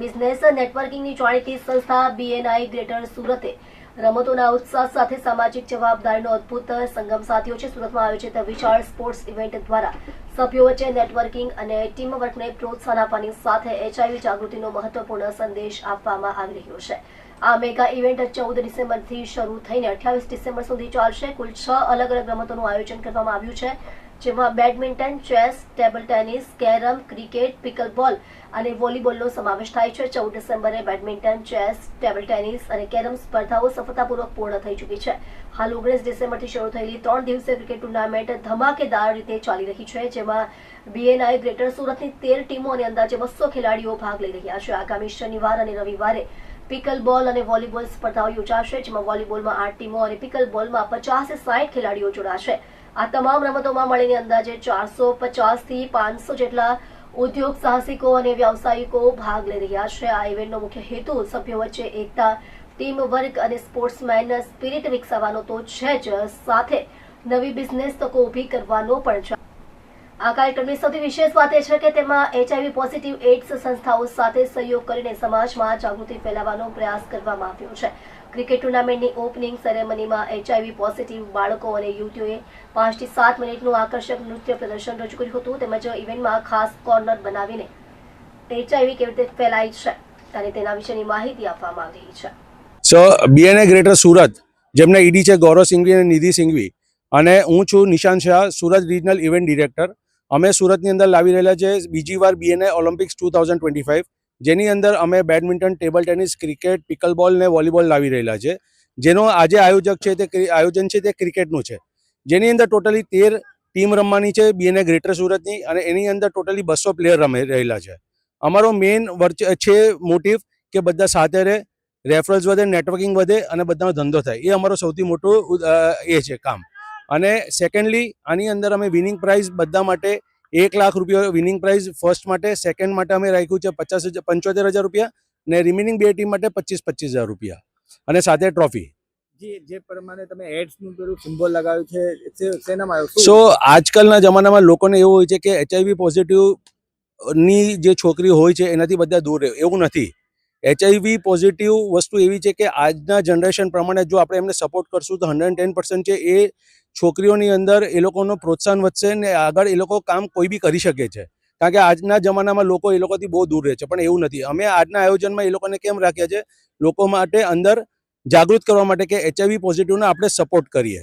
Business નેટવર્કિંગની જાણીતી સંસ્થા BNI greater સુરતે રમતોના ઉત્સાહ સાથે સામાજિક જવાબદારીનો અદ્ભુત સંગમ સાધ્યો છે. સુરતમાં આયોજિત વિશાળ સ્પોર્ટ્સ ઇવેન્ટ દ્વારા સભ્યો વચ્ચે નેટવર્કિંગ અને ટીમ વર્કને પ્રોત્સાહન આપવાની સાથે એચઆઈવી જાગૃતિનો મહત્વપૂર્ણ સંદેશ આપવામાં આવી રહ્યો છે. આ મેગા ઇવેન્ટ ચૌદ ડિસેમ્બરથી શરૂ થઈને અઠ્યાવીસ ડિસેમ્બર સુધી ચાલશે. કુલ છ અલગ અલગ રમતોનું આયોજન કરવામાં આવ્યું છે. જેમાં badminton, chess, table tennis, carrom, cricket, pickleball અને વોલીબોલનો સમાવેશ થાય છે. ચૌદ ડિસેમ્બરે બેડમિન્ટન, ચેસ, ટેબલ ટેનિસ અને કેરમ સ્પર્ધાઓ સફળતાપૂર્વક પૂર્ણ થઈ ચૂકી છે. હાલ ઓગણીસ ડિસેમ્બરથી શરૂ થયેલી ત્રણ દિવસીય ક્રિકેટ ટુર્નામેન્ટ ધમાકેદાર રીતે ચાલી રહી છે, જેમાં બીએનઆઈ ગ્રેટર સુરતની તેર ટીમો અને અંદાજે બસો ખેલાડીઓ ભાગ લઈ રહ્યા છે. આગામી શનિવાર અને રવિવારે પિકલ બોલ અને વોલીબોલ સ્પર્ધાઓ યોજાશે, જેમાં વોલીબોલમાં આઠ ટીમો અને પિકલ બોલમાં પચાસ સાઠ ખેલાડીઓ જોડાશે. આ તમામ રમતોમાં મળીને અંદાજે ચારસો પચાસથી પાંચસો જેટલા ઉદ્યોગ સાહસિકો અને વ્યાવસાયિકો ભાગ લઈ રહ્યા છે. આ ઇવેન્ટનો મુખ્ય હેતુ સભ્યો વચ્ચે એકતા ટીમ વર્ક અને સ્પોર્ટ્સમેન સ્પિરિટ વિકસાવવાનો તો છે જ. સાથે નવી બિઝનેસ તકો ઊભી કરવાનો પણ છે. આ કાર્યક્રમની સૌથી વિશેષ વાત એ છે કે તેમાં એચઆઈવી પોઝિટિવ એઇડ્સ સંસ્થાઓ સાથે સહયોગ કરીને સમાજમાં જાગૃતિ ફેલાવવાનો પ્રયાસ કરવામાં આવ્યો છે. ક્રિકેટ ટુર્નામેન્ટની ઓપનિંગ સેરેમનીમાં એચઆઈવી પોઝિટિવ બાળકો અને યુવતીઓએ પાંચથી સાત મિનિટનું આકર્ષક નૃત્ય પ્રદર્શન રજૂ કર્યું હતું તેમજ ઇવેન્ટમાં ખાસ કોર્નર બનાવીને એચઆઈવી કેવી રીતે ફેલાય છે અને તેના વિશેની માહિતી આપવામાં આવી રહી છે. સો બીએનએ ગ્રેટર સુરત જેમને ઈડી છે ગૌરવ સિંઘવી અને નિધિ સિંઘવી, અને હું છું Nishant Shah, Surat regional event director અમે સુરતની અંદર લાવી રહેલા છે બીજી વાર BNA olympics two thousand twenty five જેની અંદર અમે badminton, table tennis, cricket, pickleball ને વોલીબોલ લાવી રહેલા છે. જેનો આજે આયોજક છે તે આયોજન છે તે ક્રિકેટનું છે. જેની અંદર ટોટલી તેર ટીમ રમવાની છે બીએનએ ગ્રેટર સુરતની, અને એની અંદર ટોટલી બસો પ્લેયર રમી, રહેલા છે. અમારો મેઇન વર્ચ, છે મોટિવ કે બધા સાથે રહે રેફરન્સ વધે, નેટવર્કિંગ વધે, અને બધાનો ધંધો થાય. એ અમારો સૌથી મોટું એ છે કામ. અને સેકન્ડલી આની અંદર અમે વિનિંગ પ્રાઇઝ બધા માટે એક લાખ રૂપિયા વિનિંગ પ્રાઇઝ ફર્સ્ટ માટે સેકન્ડ માટે અમે રાખ્યું છે પચાસ હજાર પંચોતેર હજાર રૂપિયા ને રિમેનિંગ બે ટીમ માટે પચીસ પચીસ હજાર રૂપિયા. અને સાથે ટ્રોફી જે જે પ્રમાણે તમે એડ્સનું પેલું સિમ્બોલ લગાવ્યું છે શેનામાં સો આજકાલના જમાનામાં લોકોને એવું હોય છે કે એચઆઈવી પોઝિટિવની જે છોકરી હોય છે એનાથી બધા દૂર રહે એવું નથી. એચઆઈવી પોઝિટિવ વસ્તુ એવી છે કે આજના જનરેશન પ્રમાણે જો આપણે એમને સપોર્ટ કરશું તો હંડ્રેડ ટેન પર્સન્ટ છે એ છોકરીઓની અંદર એ લોકોનો પ્રોત્સાહન વધશે ને આગળ એ લોકો કામ કોઈ બી કરી શકે છે. કારણ કે આજના જમાનામાં લોકો એ લોકોથી બહુ દૂર રહે છે, પણ એવું નથી. અમે આજના આયોજનમાં એ લોકોને કેમ રાખ્યા છે? લોકો માટે અંદર જાગૃત કરવા માટે કે એચઆઈવી પોઝિટિવને આપણે સપોર્ટ કરીએ.